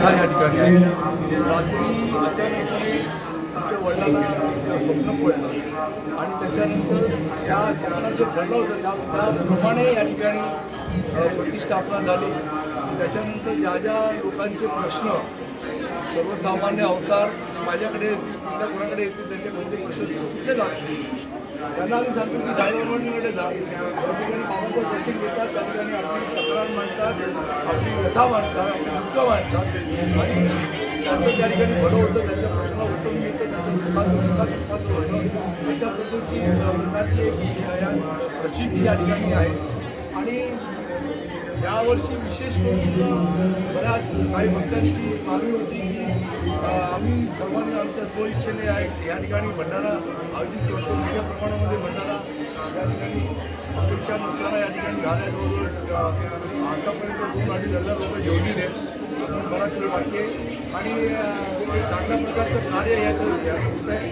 कथा या ठिकाणी आहे. रात्री अचानक आमच्या वडिलांना एक स्वप्न पडलं. आणि त्याच्यानंतर त्या स्वप्नात जे ठरलं होतं त्या त्याप्रमाणे या ठिकाणी प्रतिष्ठापना झाली. त्याच्यानंतर ज्या ज्या लोकांचे प्रश्न सर्वसामान्य अवतार माझ्याकडे येतील कुठल्या कोणाकडे येतील त्यांच्याकडे कोणते प्रश्न सुटले जातील त्यांना आम्ही सांगतो की साईबाबांकडे जा. त्या ठिकाणी बाबाचं दर्शन घेतात त्या ठिकाणी आपली तक्रार मांडतात आपली व्यथा मांडतात. आपली मांडतात आणि त्यांचं त्या ठिकाणी बरं होतं त्यांच्या प्रश्नाला उत्तर मिळतं त्यांचं दुःखाचं सुखात सुखाचं होतं. अशा पद्धतीची प्रकारची एक या प्रचिती या ठिकाणी आहे. आणि यावर्षी विशेष करून बऱ्याच साई भक्तांची मागणी होती की आम्ही सर्वांनी आमच्या स्वइच्छेने आहे या ठिकाणी भंडारा आयोजित करतो. मोठ्या प्रमाणामध्ये भंडारा या ठिकाणी अपेक्षा नसताना या ठिकाणी झाल्या. जवळजवळ आतापर्यंत दोन अडीच हजार लोक जेवलेले आहेत. बराच वेळ वाटते आणि चांगल्या प्रकारचं कार्य याचं या होत आहे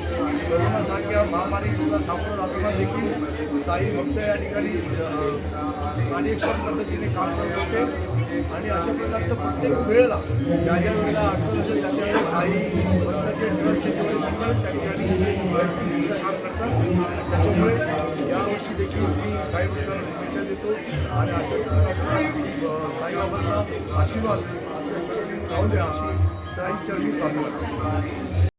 कोरोनासारख्या महामारीला सामोरं जाताना देखील साई भक्त या ठिकाणी कार्यक्षम पद्धतीने काम करत होते. आणि अशा प्रकारचं प्रत्येक वेळेला ज्या ज्या वेळेला अडचण असेल त्या त्यावेळेला साई भक्ताचे ट्रस्टचे जेवढे मेंबर त्या ठिकाणी काम करतात. त्याच्यामुळे यावर्षी देखील मी साई भक्तांना शुभेच्छा देतो. आणि अशा प्रकारचा साईबाबांचा आशीर्वाद ground, and I'll see you. So